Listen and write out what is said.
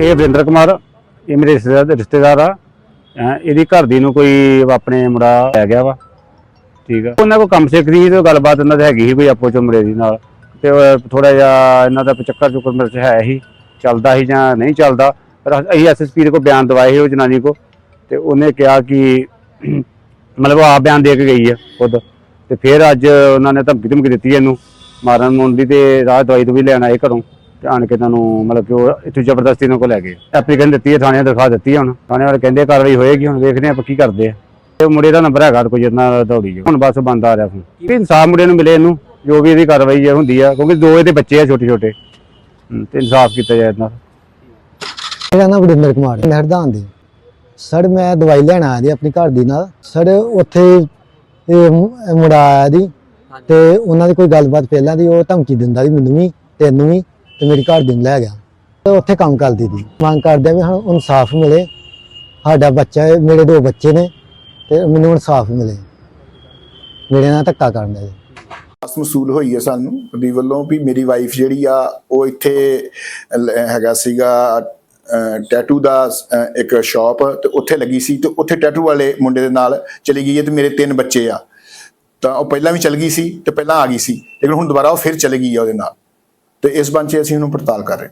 ਇਹ ਵਰਿੰਦਰ ਕੁਮਾਰ, ਇਹ ਮੇਰੇ ਰਿਸ਼ਤੇਦਾਰ ਰਿਸ਼ਤੇਦਾਰ ਆ। ਅਹ ਇਹਦੀ ਘਰ ਦੀ ਨੂੰ ਕੋਈ ਆਪਣੇ ਮੁੰਡਾ ਲੈ ਗਿਆ ਵਾ। ਠੀਕ ਆ। ਉਹਨਾਂ ਕੋਲ ਕੰਮ ਸਿੱਖਦੀ ਸੀ ਤੇ ਗੱਲਬਾਤ ਇਹਨਾਂ ਦੀ ਹੈਗੀ ਸੀ ਕੋਈ ਆਪੋ ਚ ਮੁੰਡੇ ਦੀ ਨਾਲ। ਤੇ ਥੋੜਾ ਜਿਹਾ ਇਹਨਾਂ ਦਾ ਚੱਕਰ ਚੁੱਕਰ ਮੇਰੇ ਚ ਹੈ ਹੀ। ਚੱਲਦਾ ਸੀ ਜਾਂ ਨਹੀਂ ਚੱਲਦਾ। ਪਰ ਅਸੀਂ ਐਸਐਸਪੀ ਦੇ ਕੋਲ ਬਿਆਨ ਦਵਾਏ ਸੀ ਉਹ ਜਨਾਨੀ ਕੋ ਤੇ ਉਹਨੇ ਕਿਹਾ ਕਿ ਮਤਲਬ ਉਹ ਆਪ ਬਿਆਨ ਦੇ ਕੇ ਗਈ ਆ ਖੁਦ। ਤੇ ਫਿਰ ਅੱਜ ਉਹਨਾਂ ਨੇ ਧਮਕੀ ਧਮਕੀ ਦਿੱਤੀ ਇਹਨੂੰ। ਮਾਰਨ ਮੁੰਨ ਦੀ ਤੇ ਰਾਹ ਦਵਾਈ ਤੋਂ ਵੀ ਲੈਣ ਆਏ ਘਰੋਂ। ਤੇ ਆਣ ਕੇ ਇਹਨਾਂ ਨੂੰ ਮਤਲਬ ਕਿ ਉਹ ਇੱਥੇ ਜ਼ਬਰਦਸਤੀ ਇਹਨਾਂ ਕੋ ਲੈ ਗਏ। ਐਪਲੀਕੇਸ਼ਨ ਦਿੱਤੀ ਹੈ ਥਾਣੇ ਦਿਖਾ ਦਿੱਤੀ ਹੈ ਹੁਣ। ਥਾਣੇ ਵਾਲੇ ਕਹਿੰਦੇ ਕਾਰਵਾਈ ਹੋਏਗੀ ਹੁਣ ਵੇਖਦੇ ਆਪਾਂ ਕੀ ਕਰਦੇ ਆ। ਇਹ ਮੁੰਡੇ ਦਾ ਨੰਬਰ ਹੈਗਾ ਕੋਈ ਜਿੰਨਾ ਦੌੜੀ ਜੋ ਹੁਣ ਬਸ ਬੰਦ ਆ ਰਿਹਾ ਫੋਨ। ਕਿ ਇਨਸਾਫ ਮੁੰਡੇ ਨੂੰ ਮਿਲੇ ਇਹਨੂੰ ਜੋ ਵੀ ਇਹਦੀ ਕਾਰਵਾਈ ਹੈ ਹੁੰਦੀ ਆ ਕਿਉਂਕਿ ਦੋ ਇਹਦੇ ਬੱਚੇ ਆ ਛੋਟੇ ਛੋਟੇ ਤੇ ਇਨਸਾਫ ਕੀਤਾ ਜਾਏ ਇਹਨਾਂ ਦਾ। ਮੇਰਾ ਨਾਮ ਵਰਿੰਦਰ ਕੁਮਾਰ ਹੈ ਮਹਿਰਦਾਨ ਦੀ। ਸਰ ਮੈਂ ਦਵਾਈ ਲੈਣ ਆਇਆ ਜੀ ਆਪਣੀ ਘਰ ਦੀ ਨਾਲ। ਸਰ ਉੱਥੇ ਇਹ ਮੁੰਡਾ ਆਇਆ ਦੀ ਤੇ ਉਹਨਾਂ ਦੀ ਕੋਈ ਗੱਲਬਾਤ ਪਹਿਲਾਂ ਦੀ ਉਹ ਧਮਕੀ ਦਿੰਦਾ ਸੀ ਮੈਨੂੰ ਵੀ ਤੈਨੂੰ ਵੀ। ਤੇ ਮੇਰੀ ਘਰ ਦੀ ਨੂੰ ਲੈ ਗਿਆ। ਤੇ ਉੱਥੇ ਕੰਮ ਕਰਦੀ ਸੀ। ਮੰਗ ਕਰਦੇ ਆ ਵੀ ਸਾਨੂੰ ਇਨਸਾਫ ਮਿਲੇ। ਸਾਡਾ ਬੱਚਾ ਹੈ ਮੇਰੇ ਦੋ ਬੱਚੇ ਨੇ ਤੇ ਮੈਨੂੰ ਇਨਸਾਫ ਮਿਲੇ। ਮੇਰੇ ਨਾਲ ਧੱਕਾ ਕਰਨ ਦਾ। ਜੀ ਆਸ ਮਸੂਲ ਹੋਈ ਹੈ ਸਾਨੂੰ। ਉਹਦੀ ਵੱਲੋਂ ਵੀ ਮੇਰੀ ਵਾਈਫ ਜਿਹੜੀ ਆ ਉਹ ਇੱਥੇ ਲ- ਹੈਗਾ ਸੀਗਾ ਟੈਟੂ ਦਾ ਅਹ, ਇੱਕ ਸ਼ਾਪ ਤੇ ਉੱਥੇ ਲੱਗੀ ਸੀ ਤੇ ਉੱਥੇ ਟੈਟੂ ਵਾਲੇ ਮੁੰਡੇ ਦੇ ਨਾਲ ਚਲੀ ਗਈ ਹੈ ਤੇ ਮੇਰੇ ਤਿੰਨ ਬੱਚੇ ਆ। ਤਾਂ ਉਹ ਪਹਿਲਾਂ ਵੀ ਚਲ ਗਈ ਸੀ ਤੇ ਪਹਿਲਾਂ ਆ ਗਈ ਸੀ। ਲੇਕਿਨ ਹੁਣ ਦੁਬਾਰਾ ਉਹ ਫਿਰ ਚਲੀ ਗਈ ਆ ਉਹਦੇ ਨਾਲ। ਤੇ ਇਸ ਬੰਚੇ ਅਸੀਂ ਉਹਨੂੰ ਪੜਤਾਲ ਕਰ ਰਹੇ